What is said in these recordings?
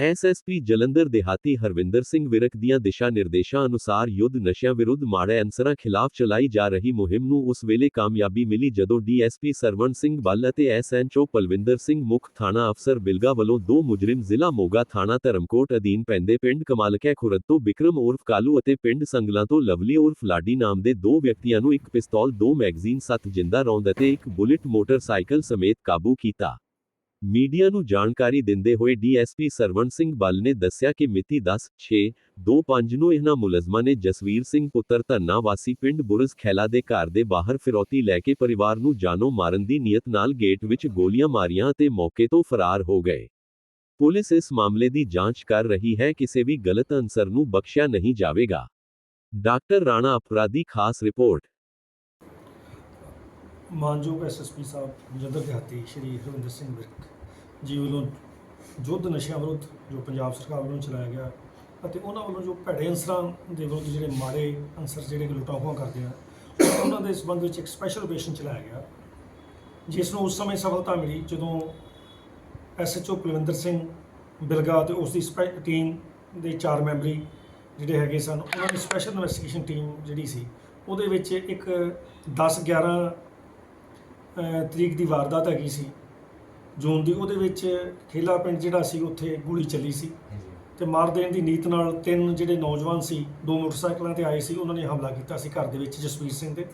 SSP Jalandhar ਦੇਹਾਤੀ ਹਰਵਿੰਦਰ ਸਿੰਘ ਵਿਰਕ ਦੀਆਂ ਦਿਸ਼ਾ ਨਿਰਦੇਸ਼ਾਂ ਅਨੁਸਾਰ ਯੁੱਧ ਨਸ਼ਿਆਂ ਵਿਰੁੱਧ ਮਾੜੇ ਅਨਸਰਾਂ ਖਿਲਾਫ ਚਲਾਈ ਜਾ ਰਹੀ ਮੁਹਿੰਮ ਨੂੰ ਉਸ ਵੇਲੇ ਕਾਮਯਾਬੀ ਮਿਲੀ ਜਦੋਂ ਡੀਐਸਪੀ ਸਰਵਣ ਸਿੰਘ ਬੱਲ ਅਤੇ ਐਸਐਨਚਓ ਪਲਵਿੰਦਰ ਸਿੰਘ ਮੁੱਖ ਥਾਣਾ ਅਫਸਰ ਬਿਲਗਾ ਵੱਲੋਂ ਦੋ ਮੁਜਰਿਮ ਜ਼ਿਲ੍ਹਾ ਮੋਗਾ ਥਾਣਾ ਧਰਮਕੋਟ ਅਧੀਨ ਪੈਂਦੇ ਪਿੰਡ ਕਮਾਲਕੈ ਖੁਰਦ ਤੋਂ ਬਿਕਰਮ ਉਰਫ ਕਾਲੂ ਅਤੇ ਪਿੰਡ ਸੰਗਲਾਂ ਤੋਂ ਲਵਲੀ ਉਰਫ ਲਾਡੀ ਨਾਮ ਦੇ ਦੋ ਵਿਅਕਤੀਆਂ ਨੂੰ ਇੱਕ ਪਿਸਤੌਲ, ਦੋ ਮੈਗਜ਼ੀਨ, ਸੱਤ ਜਿੰਦਾ ਰੌਂਦ ਅਤੇ ਇੱਕ ਬੁਲਟ ਮੋਟਰਸਾਈਕਲ ਸਮੇਤ ਕਾਬੂ ਕੀਤਾ। ਮੀਡੀਆ ਨੂੰ ਜਾਣਕਾਰੀ ਦਿੰਦੇ ਹੋਏ ਡੀਐਸਪੀ ਸਰਵਣ ਸਿੰਘ ਬੱਲ ਨੇ ਦੱਸਿਆ ਕਿ ਮਿਤੀ 10/6/25 ਨੂੰ ਇਹਨਾਂ ਮੁਲਜ਼ਮਾਂ ਨੇ ਜਸਵੀਰ ਸਿੰਘ ਪੁੱਤਰ ਧੰਨਾ ਵਾਸੀ ਪਿੰਡ ਬੁਰਜ਼ ਖੈਲਾ ਦੇ ਘਰ ਦੇ ਬਾਹਰ ਫਿਰੌਤੀ ਲੈ ਕੇ ਪਰਿਵਾਰ ਨੂੰ ਜਾਨੋਂ ਮਾਰਨ ਦੀ ਨੀਅਤ ਨਾਲ ਗੇਟ ਵਿੱਚ ਗੋਲੀਆਂ ਮਾਰੀਆਂ ਅਤੇ ਮੌਕੇ ਤੋਂ ਫਰਾਰ ਹੋ ਗਏ। ਪੁਲਿਸ ਇਸ ਮਾਮਲੇ ਦੀ ਜਾਂਚ ਕਰ ਰਹੀ ਹੈ, ਕਿਸੇ ਵੀ ਗਲਤ ਅਨਸਰ ਨੂੰ ਬਖਸ਼ਿਆ ਨਹੀਂ ਜਾਵੇਗਾ। ਡਾਕਟਰ ਰਾਣਾ ਅਪਰਾਧੀ ਖਾਸ ਰਿਪੋਰਟ ਮਾਨਯੋਗ ਐਸਐਸਪੀ ਸਾਹਿਬ ਜਦਰ ਦਿਹਾਤੀ ਸ਼੍ਰੀ ਹਰਵਿੰਦਰ ਸਿੰਘ ਵਿਰਕ ਜੀ ਵੱਲੋਂ ਯੁੱਧ ਨਸ਼ਿਆਂ ਵਿਰੁੱਧ ਜੋ ਪੰਜਾਬ ਸਰਕਾਰ ਵੱਲੋਂ ਚਲਾਇਆ ਗਿਆ ਅਤੇ ਉਹਨਾਂ ਵੱਲੋਂ ਜੋ ਭੈੜੇ ਅਨਸਰਾਂ ਦੇ ਵਿਰੁੱਧ ਜਿਹੜੇ ਮਾੜੇ ਅਨਸਰ ਜਿਹੜੇ ਕਿ ਲੁਟਾਖੋਆਂ ਕਰਦੇ ਆ, ਉਹਨਾਂ ਦੇ ਸੰਬੰਧ ਵਿੱਚ ਇੱਕ ਸਪੈਸ਼ਲ ਆਪਰੇਸ਼ਨ ਚਲਾਇਆ ਗਿਆ, ਜਿਸ ਨੂੰ ਉਸ ਸਮੇਂ ਸਫਲਤਾ ਮਿਲੀ ਜਦੋਂ ਐਸਐਚਓ ਕੁਲਵਿੰਦਰ ਸਿੰਘ ਬਿਲਗਾ ਤੇ ਉਸ ਦੀ ਸਪੈ- ਟੀਮ ਦੇ ਚਾਰ ਮੈਂਬਰੀ ਜਿਹੜੇ ਹੈਗੇ ਸਨ, ਉਹਨਾਂ ਦੀ ਸਪੈਸ਼ਲ ਇਨਵੈਸਟੀਗੇਸ਼ਨ ਟੀਮ ਜਿਹੜੀ ਸੀ, ਉਹਦੇ ਵਿੱਚ ਇੱਕ 10 11 ਤਰੀਕ ਦੀ ਵਾਰਦਾਤ ਹੈਗੀ ਸੀ। ਜੂਨ ਦੀ ਉਹਦੇ ਵਿੱਚ ਖੇਲਾ ਪਿੰਡ ਜਿਹੜਾ ਸੀ ਉੱਥੇ ਗੋਲੀ ਚੱਲੀ ਸੀ। ਤੇ ਮਾਰ ਦੇਣ ਦੀ ਨੀਤ ਨਾਲ ਤਿੰਨ ਜਿਹੜੇ ਨੌਜਵਾਨ ਸੀ ਦੋ ਮੋਟਰਸਾਈਕਲਾਂ ਤੇ ਆਏ ਸੀ ਉਹਨਾਂ ਨੇ ਹਮਲਾ ਕੀਤਾ ਸੀ ਘਰ ਦੇ ਵਿੱਚ ਜਸਵੀਰ ਸਿੰਘ ਦੇ।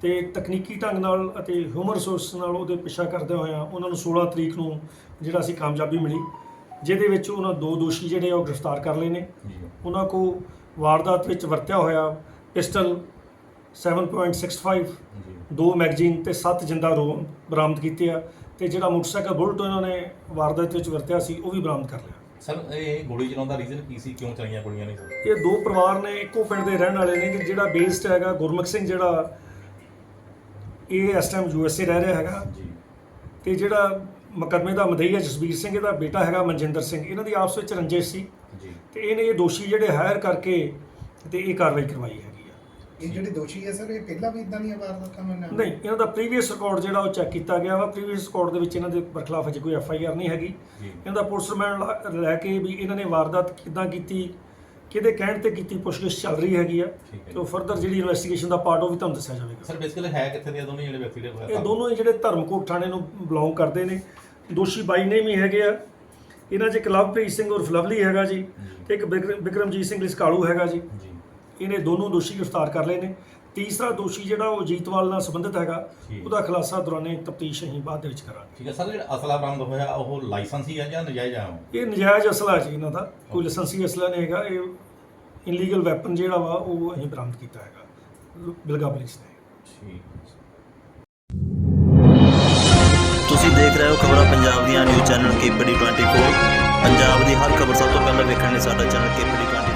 ਤੇ ਤਕਨੀਕੀ ਢੰਗ ਨਾਲ ਅਤੇ ਹਿਊਮਨ ਰਿਸੋਰਸ ਨਾਲ ਉਹਦੇ ਪਿੱਛਾ ਕਰਦੇ ਹੋਇਆ ਉਹਨਾਂ ਨੂੰ 16 ਤਰੀਕ ਨੂੰ ਜਿਹੜਾ ਸੀ ਕਾਮਯਾਬੀ ਮਿਲੀ। ਜਿਹਦੇ ਵਿੱਚ ਉਹਨਾਂ ਦੋ ਦੋਸ਼ੀ ਜਿਹੜੇ ਆ ਉਹ ਗ੍ਰਿਫਤਾਰ ਕਰ ਲਏ ਨੇ। ਉਹਨਾਂ ਕੋ ਵਾਰਦਾਤ ਵਿੱਚ ਵਰਤਿਆ ਹੋਇਆ ਪਿਸਟਲ 7.65 ਦੋ ਮੈਗਜ਼ੀਨ ਤੇ ਸੱਤ ਜਿੰਦਾ ਰੋ ਬਰਾਮਦ ਕੀਤੇ ਆ ਤੇ ਜਿਹੜਾ ਮੋਟਰਸਾਈਕਲ ਬੁਲਟ ਇਹਨਾਂ ਨੇ ਵਾਰਦਾਤ ਵਿੱਚ ਵਰਤਿਆ ਸੀ ਉਹ ਵੀ ਬਰਾਮਦ ਕਰ ਲਿਆ। ਸਰ ਇਹ ਗੋਲੀ ਚਲਾਉਣ ਦਾ ਰੀਜ਼ਨ ਕੀ ਸੀ? ਕਿਉਂ ਚਲਾਈਆਂ ਗੋਲੀਆਂ ਨੇ ਸਰ? ਇਹ ਦੋ ਪਰਿਵਾਰ ਨੇ ਇੱਕੋ ਪਿੰਡ ਦੇ ਰਹਿਣ ਵਾਲੇ ਨੇ ਕਿ ਜਿਹੜਾ ਬੇਸਡ ਹੈਗਾ ਗੁਰਮੁਖ ਸਿੰਘ ਜਿਹੜਾ ਇਹ ਇਸ ਟਾਈਮ ਯੂਐਸਏ ਰਹਿ ਰਿਹਾ ਹੈਗਾ। ਜੀ। ਤੇ ਜਿਹੜਾ ਮੁਕੱਦਮੇ ਦਾ ਮਦਈਆ ਜਸਬੀਰ ਸਿੰਘ ਇਹਦਾ ਬੇਟਾ ਹੈਗਾ ਮਨਜਿੰਦਰ ਸਿੰਘ। ਇਹਨਾਂ ਦੀ ਆਪਸ ਵਿੱਚ ਰੰਜਿਸ਼ ਸੀ। ਜੀ। ਤੇ ਇਹਨੇ ਇਹ ਦੋਸ਼ੀ ਜਿਹੜੇ ਹਾਇਰ ਕਰਕੇ ਤੇ ਇਹ ਕਾਰਵਾਈ ਕਰਵਾਈ ਆ ਇਹ ਜਿਹੜੇ ਦੋਸ਼ੀ ਹੈ ਸਰ ਇਹ ਪਹਿਲਾਂ ਵੀ ਇਦਾਂ ਦੀਆਂ ਵਾਰਦਾਤਾਂ ਮੈਂ ਨਹੀਂ ਇਹਨਾਂ ਦਾ ਪ੍ਰੀਵੀਅਸ ਰਿਕਾਰਡ ਜਿਹੜਾ ਉਹ ਚੈੱਕ ਕੀਤਾ ਗਿਆ ਵਾ। ਪ੍ਰੀਵੀਅਸ ਰਿਕਾਰਡ ਦੇ ਵਿੱਚ ਇਹਨਾਂ ਦੇ ਬਰਖਲਾਫ ਅਜੇ ਕੋਈ ਐਫ ਆਈ ਆਰ ਨਹੀਂ ਹੈਗੀ। ਜੀ। ਇਹਨਾਂ ਦਾ ਪੁਲਿਸ ਰਿਮਾਂਡ ਲੈ ਕੇ ਵੀ ਇਹਨਾਂ ਨੇ ਵਾਰਦਾਤ ਕਿੱਦਾਂ ਕੀਤੀ ਕਿਹਦੇ ਕਹਿਣ ਤੇ ਕੀਤੀ ਪੁੱਛਗਿੱਛ ਚੱਲ ਰਹੀ ਹੈਗੀ ਆ। ਤੇ ਫਰਦਰ ਜਿਹੜੀ ਇਨਵੈਸਟੀਗੇਸ਼ਨ ਦਾ ਪਾਰਟ ਉਹ ਵੀ ਤੁਹਾਨੂੰ ਦੱਸਿਆ ਜਾਵੇਗਾ। ਸਰ ਬੇਸਿਕਲੀ ਹੈ ਕਿੱਥੇ ਦੇ ਦੋਨੇ ਜਿਹੜੇ ਵਿਅਕਤੀ ਦੇ ਇਹ ਦੋਨੋਂ ਹੀ ਜਿਹੜੇ ਧਰਮਕੋਟ ਥਾਣੇ ਨੂੰ ਬਿਲੋਂਗ ਕਰਦੇ ਨੇ। ਦੋਸ਼ੀ ਬਾਈ ਨੇ ਵੀ ਹੈਗੇ ਆ। ਇਹਨਾਂ 'ਚ ਇੱਕ ਲਵਪ੍ਰੀਤ ਸਿੰਘ ਉਰਫ ਲਵਲੀ ਹੈਗਾ ਜੀ ਤੇ ਇੱਕ ਬਿਕਰ- ਬਿਕਰਮਜੀਤ ਸਿੰਘ ਲਿਸਕਾਲੂ ਹੈਗਾ ਜੀ। ਇਹਨੇ ਦੋਨੋਂ ਦੋਸ਼ੀ ਗ੍ਰਿਫਤਾਰ ਕਰ ਲਏ ਨੇ। ਤੀਸਰਾ ਦੋਸ਼ੀ ਜਿਹੜਾ ਉਹ ਜੀਤਵਾਲ ਨਾਲ ਸੰਬੰਧਿਤ ਹੈਗਾ। ਉਹਦਾ ਖੁਲਾਸਾ ਦੌਰਾਨੇ ਤਫਤੀਸ਼ ਅਸੀਂ ਬਾਅਦ ਦੇ ਵਿੱਚ ਕਰਾਂਗੇ। ਠੀਕ ਹੈ ਸਰ ਜਿਹੜਾ ਅਸਲਾ ਬਰਾਮਦ ਹੋਇਆ ਉਹ ਲਾਇਸੈਂਸੀ ਹੈ ਜਾਂ ਨਜਾਇਜ਼ ਆ ਉਹ? ਇਹ ਨਜਾਇਜ਼ ਅਸਲਾ ਜੀ ਇਹਨਾਂ ਦਾ। ਕੋਈ ਲਾਇਸੈਂਸੀ ਅਸਲਾ ਨਹੀਂ ਹੈਗਾ। ਇਹ ਇਨਲੀਗਲ ਵੈਪਨ ਜਿਹੜਾ ਵਾ ਉਹ ਅਸੀਂ ਬਰਾਮਦ ਕੀਤਾ ਹੈਗਾ। ਬਿਲਗਾ ਪੁਲਿਸ ਨੇ। ਠੀਕ ਹੈ। ਤੁਸੀਂ ਦੇਖ ਰਹੇ ਹੋ ਖਬਰਾਂ ਪੰਜਾਬ ਦੀਆਂ ਨਿਊਜ਼ ਚੈਨਲ ਕੇਪੀਡੀ 24 ਪੰਜਾਬ ਦੀ ਹਰ ਖਬਰ ਸਭ ਤੋਂ ਪਹਿਲਾਂ ਵੇਖਣ ਲਈ ਸਾਡਾ ਚੈਨਲ ਕੇਪੀਡੀ 24